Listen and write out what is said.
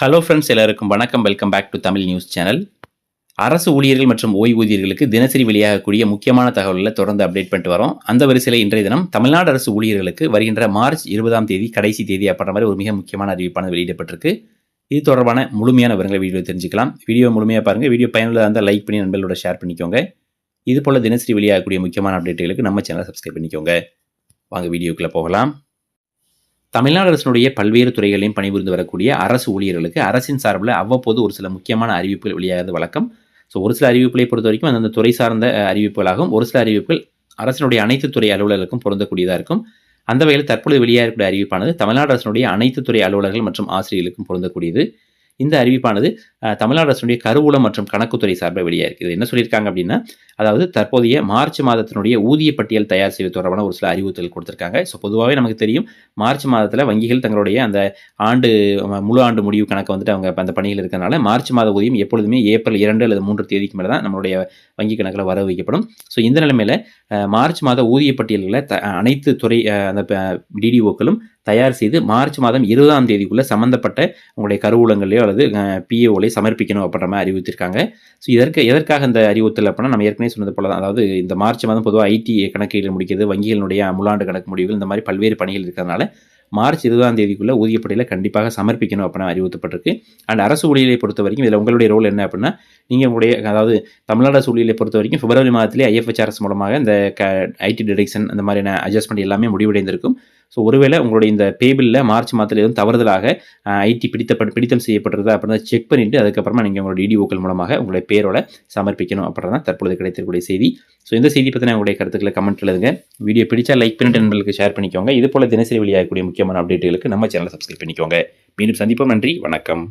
Hello friends எல்லாருக்கும் வணக்கம். Welcome back to Tamil news channel அரசு ஊழியர்கள் மற்றும் ஓய்வூதியர்களுக்கு தினசரி வெளியாகக்கூடிய முக்கியமான தகவல்களை தொடர்ந்து அப்டேட் பண்ணிட்டு வரோம். அந்த வரிசையில் இன்றைய தினம் தமிழ்நாடு அரசு ஊழியர்களுக்கு வருகின்ற மார்ச் இருபதாம் தேதி கடைசி தேதி அப்படின்ற மாதிரி ஒரு மிக முக்கியமான அறிவிப்பானது வெளியிடப்பட்டிருக்கு. இது தொடர்பான முழுமையான விவரங்களை வீடியோ தெரிஞ்சுக்கலாம். வீடியோ முழுமையாக பாருங்கள் வீடியோ பயனுள்ளதாக இருந்தால் லைக் பண்ணி நண்பர்களோட ஷேர் பண்ணிக்கோங்க. இது போல் தினசரி வெளியாகக்கூடிய முக்கியமான அப்டேட்டுகளுக்கு நம்ம சேனலை சப்ஸ்கிரைப் பண்ணிக்கோங்க. வாங்க வீடியோக்குள்ளே போகலாம். தமிழ்நாடு அரசினுடைய பல்வேறு துறைகளையும் பணிபுரிந்து வரக்கூடிய அரசு ஊழியர்களுக்கு அரசின் சார்பில் அவ்வப்போது ஒரு சில முக்கியமான அறிவிப்புகள் வெளியாகிறது வழக்கம். ஸோ ஒரு சில அறிவிப்புகளை பொறுத்த வரைக்கும் அந்தந்த துறை சார்ந்த அறிவிப்புகளாகும் ஒரு சில அறிவிப்புகள் அரசினுடைய அனைத்து துறை அலுவலர்களுக்கும் பொருந்தக்கூடியதாக இருக்கும். அந்த வகையில் தற்பொழுது வெளியாகக்கூடிய அறிவிப்பானது தமிழ்நாடு அரசினுடைய அனைத்து துறை அலுவலர்கள் மற்றும் ஆசிரியர்களுக்கும் பொருந்தக்கூடியது. இந்த அறிவிப்பானது தமிழ்நாடு அரசுடைய கருவூலம் மற்றும் கணக்குத்துறை சார்பில் வெளியாயிருக்கு இது என்ன சொல்லியிருக்காங்க அப்படின்னா அதாவது தற்போதைய மார்ச் மாதத்தினுடைய ஊதிய பட்டியல் தயார் செய்வது தொடர்பான ஒரு சில அறிவுறுத்தல் கொடுத்துருக்காங்க. ஸோ பொதுவாகவே நமக்கு தெரியும் மார்ச் மாதத்தில் வங்கிகள் தங்களுடைய அந்த ஆண்டு முழு ஆண்டு முடிவு கணக்கை வந்துட்டு அவங்க அந்த பணியில் இருக்கிறனால மார்ச் மாத ஊதியம் எப்பொழுதுமே ஏப்ரல் இரண்டு அல்லது மூன்று தேதிக்கு மேலே தான் நம்மளுடைய வங்கி கணக்கில் வர வைக்கப்படும். ஸோ இந்த நிலைமையில் மார்ச் மாத ஊதிய பட்டியல்களை த அனைத்து துறை அந்த டிடிஓக்களும் தயார் செய்து மார்ச் மாதம் இருபதாம் தேதிக்குள்ளே சம்மந்தப்பட்ட உங்களுடைய கருவூலங்களையோ அல்லது பிஏஓலையோ சமர்ப்பிக்கணும் அப்படின்ற மாதிரி அறிவித்திருக்காங்க ஸோ இதற்கு எதற்காக இந்த அறிவுறுத்தல் அப்படின்னா நம்ம ஏற்கனவே சொன்னது போல தான் அதாவது இந்த மார்ச் மாதம் பொதுவாக ஐடி கணக்கீடு முடிக்கிறது வங்கிகளினுடைய முலாண்டு கணக்கு முடிவுகள் இந்த மாதிரி பல்வேறு பணிகள் இருக்கிறதுனால மார்ச் இருபதாம் தேதிக்குள்ளே ஊதியப்பட்டியலை கண்டிப்பாக சமர்ப்பிக்கணும் அப்படின்னு அறிவுறுத்தப்பட்டிருக்கு. அண்ட் அரசு ஊழியரை பொறுத்த வரைக்கும் இதில் உங்களுடைய ரோல் என்ன அப்படின்னா நீங்கள் உங்களுடைய அதாவது தமிழ்நாடு அரசு ஊழியரை பொறுத்த வரைக்கும் பிப்ரவரி மாதத்திலே ஐஎஃப்ஹெச்ஆர்எஸ் மூலமாக இந்த க ஐடி டிடெக்ஷன் அந்த மாதிரியான அட்ஜஸ்ட்மெண்ட் எல்லாமே முடிவடைந்திருக்கும். ஸோ ஒருவேளை உங்களுடைய இந்த பேபிளில் மார்ச் மாதத்தில் எதுவும் தவறுதலாக ஐடி பிடித்த பிடித்தம் செய்யப்பட்டிருந்தா அப்படின்னு செக் பண்ணிவிட்டு அதுக்கப்புறமா நீங்கள் உங்களோட டிடிஓக்கள் மூலமாக உங்களுடைய பேரோட சமர்ப்பிக்கணும் அப்படின்றதான் தற்பொழுது கிடைத்திருக்கக்கூடிய செய்தி. ஸோ இந்த செய்தி பற்றின உங்களுடைய கருத்துக்களை கமெண்ட் எழுதுங்க. வீடியோ பிடிச்சா லைக் பண்ணிட்டு நண்பர்களுக்கு ஷேர் பண்ணிக்கோங்க. இது போல தினசரி வெளியாகக்கூடிய முக்கியமான அப்டேட்டுகளுக்கு நம்ம சேனலை சப்ஸ்கிரைப் பண்ணிக்கோங்க. மீண்டும் சந்திப்போம். நன்றி. வணக்கம்.